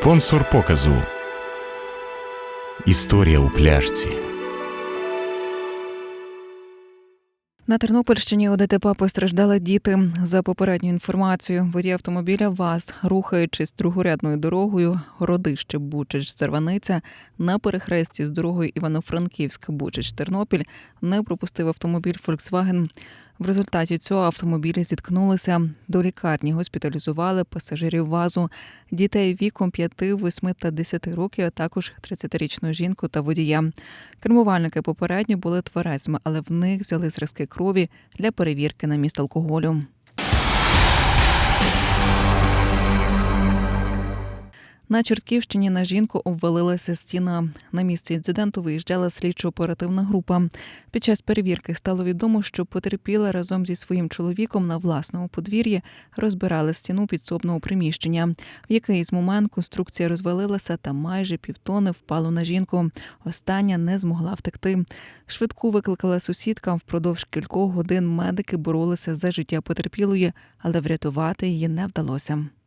Спонсор показу. Історія у пляшці. На Тернопільщині у ДТП постраждали діти. За попередньою інформацією, водій автомобіля ВАЗ, рухаючись другорядною дорогою, родище Бучич Зерваниця на перехресті з дорогою Івано-Франківськ Бучич Тернопіль не пропустив автомобіль Volkswagen. В результаті цього автомобілі зіткнулися. До лікарні госпіталізували пасажирів ВАЗу, дітей віком 5, 8 та 10 років, а також 30-річну жінку та водія. Кермувальники попередньо були тверезими, але в них взяли зразки крові для перевірки на міст алкоголю. На Чортківщині на жінку обвалилася стіна. На місці інциденту виїжджала слідчо-оперативна група. Під час перевірки стало відомо, що потерпіла разом зі своїм чоловіком на власному подвір'ї розбирали стіну підсобного приміщення. В якийсь момент конструкція розвалилася та майже півтони впало на жінку. Остання не змогла втекти. Швидку викликала сусідка. Впродовж кількох годин медики боролися за життя потерпілої, але врятувати її не вдалося. –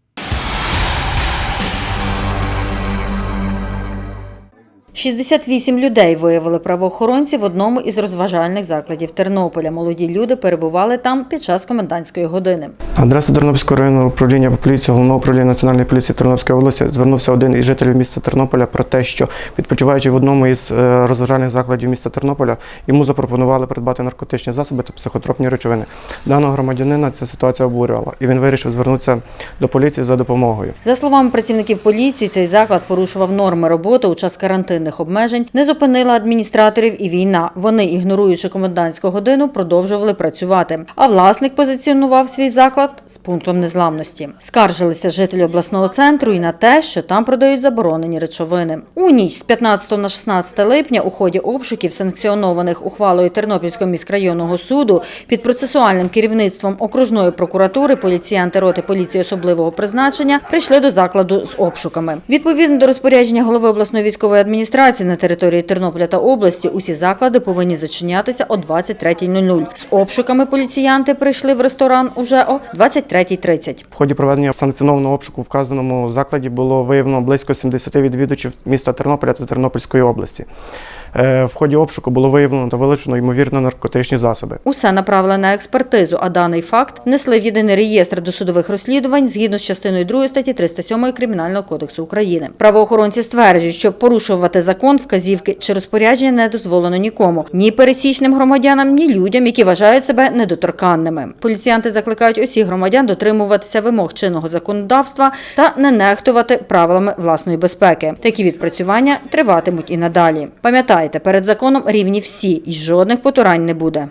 68 людей виявили правоохоронці в одному із розважальних закладів Тернополя. Молоді люди перебували там під час комендантської години. Адреса Тернопільського районного управління поліції головного управління національної поліції Тернопільської області звернувся один із жителів міста Тернополя про те, що відпочиваючи в одному із е, розважальних закладів міста Тернополя, йому запропонували придбати наркотичні засоби та психотропні речовини. Даного громадянина ця ситуація обурювала, і він вирішив звернутися до поліції за допомогою. За словами працівників поліції, цей заклад порушував норми роботи у час карантинних обмежень, не зупинила адміністраторів і війна. Вони, ігноруючи комендантську годину, продовжували працювати. А власник позиціонував свій заклад з пунктом незламності. Скаржилися жителі обласного центру і на те, що там продають заборонені речовини. У ніч з 15 на 16 липня у ході обшуків, санкціонованих ухвалою Тернопільського міськрайонного суду під процесуальним керівництвом окружної прокуратури, поліціянти роти поліції особливого призначення прийшли до закладу з обшуками. Відповідно до розпорядження голови обласної військової адміністрації на території Тернополя та області усі заклади повинні зачинятися о 23.00. З обшуками поліціянти прийшли в ресторан уже о 23.30. В ході проведення санкціонованого обшуку в вказаному закладі було виявлено близько 70 відвідувачів міста Тернополя та Тернопільської області. Е, В ході обшуку було виявлено та вилучено ймовірно наркотичні засоби. Усе направили на експертизу, а даний факт внесли в єдиний реєстр досудових розслідувань згідно з частиною 2 статті 307 Кримінального кодексу України. Правоохоронці стверджують, що порушувати закон, вказівки чи розпорядження не дозволено нікому ні пересічним громадянам, ні людям, які вважають себе недоторканними. Поліціянти закликають усіх громадян дотримуватися вимог чинного законодавства та не нехтувати правилами власної безпеки. Такі відпрацювання триватимуть і надалі. Пам'ятайте, перед законом рівні всі, і жодних потурань не буде.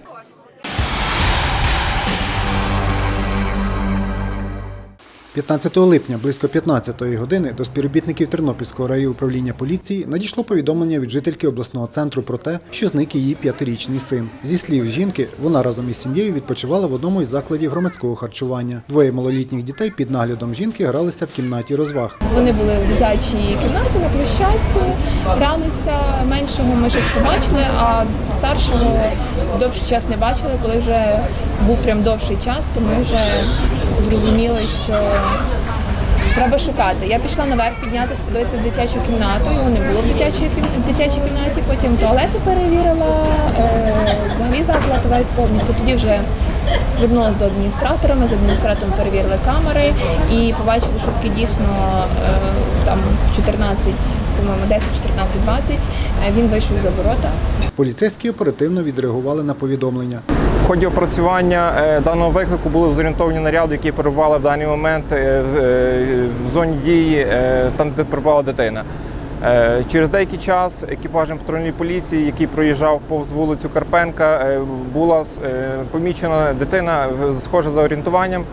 15 липня близько 15-ї години до співробітників Тернопільського райуправління поліції надійшло повідомлення від жительки обласного центру про те, що зник її п'ятирічний син. Зі слів жінки, вона разом із сім'єю відпочивала в одному із закладів громадського харчування. Двоє малолітніх дітей під наглядом жінки гралися в кімнаті розваг. Вони були в дитячій кімнаті на площадці, гралися. Меншого ми щось побачили, а старшого довший час не бачили. Коли вже був прям довший час, то ми вже зрозуміли, що треба шукати. Я пішла наверх піднятися, подивитися в дитячу кімнату. Його не було в дитячій, в дитячій кімнаті. Потім туалети перевірила, е, взагалі заклад весь повністю. Тоді вже звернулася до адміністратора. Ми з адміністратором перевірили камери і побачили, що таки дійсно е, там в 14, по-моєму, 10, 14, 20 е, він вийшов за ворота. Поліцейські оперативно відреагували на повідомлення. В ході опрацювання е, даного виклику були зорієнтовані наряди, які перебували в даний момент е, в, е, зоні дії, там, де перебувала дитина. Через деякий час екіпажем патрульної поліції, який проїжджав повз вулицю Карпенка, була помічена дитина, в- схожа за орієнтуванням.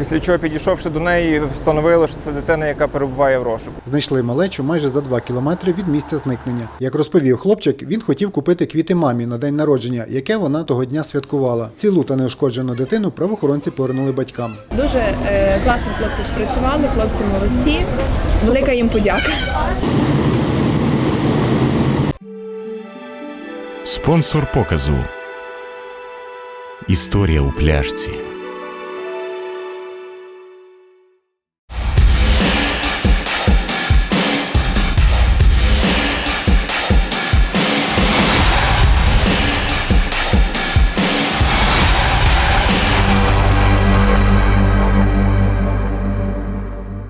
Після чого, підійшовши до неї, встановили, що це дитина, яка перебуває в розшуку. Знайшли малечу майже за 2 кілометри від місця зникнення. Як розповів хлопчик, він хотів купити квіти мамі на день народження, яке вона того дня святкувала. Цілу та неушкоджену дитину правоохоронці повернули батькам. Дуже е, класно хлопці спрацювали, хлопці молодці. Велика їм подяка. Спонсор показу. Історія у пляшці.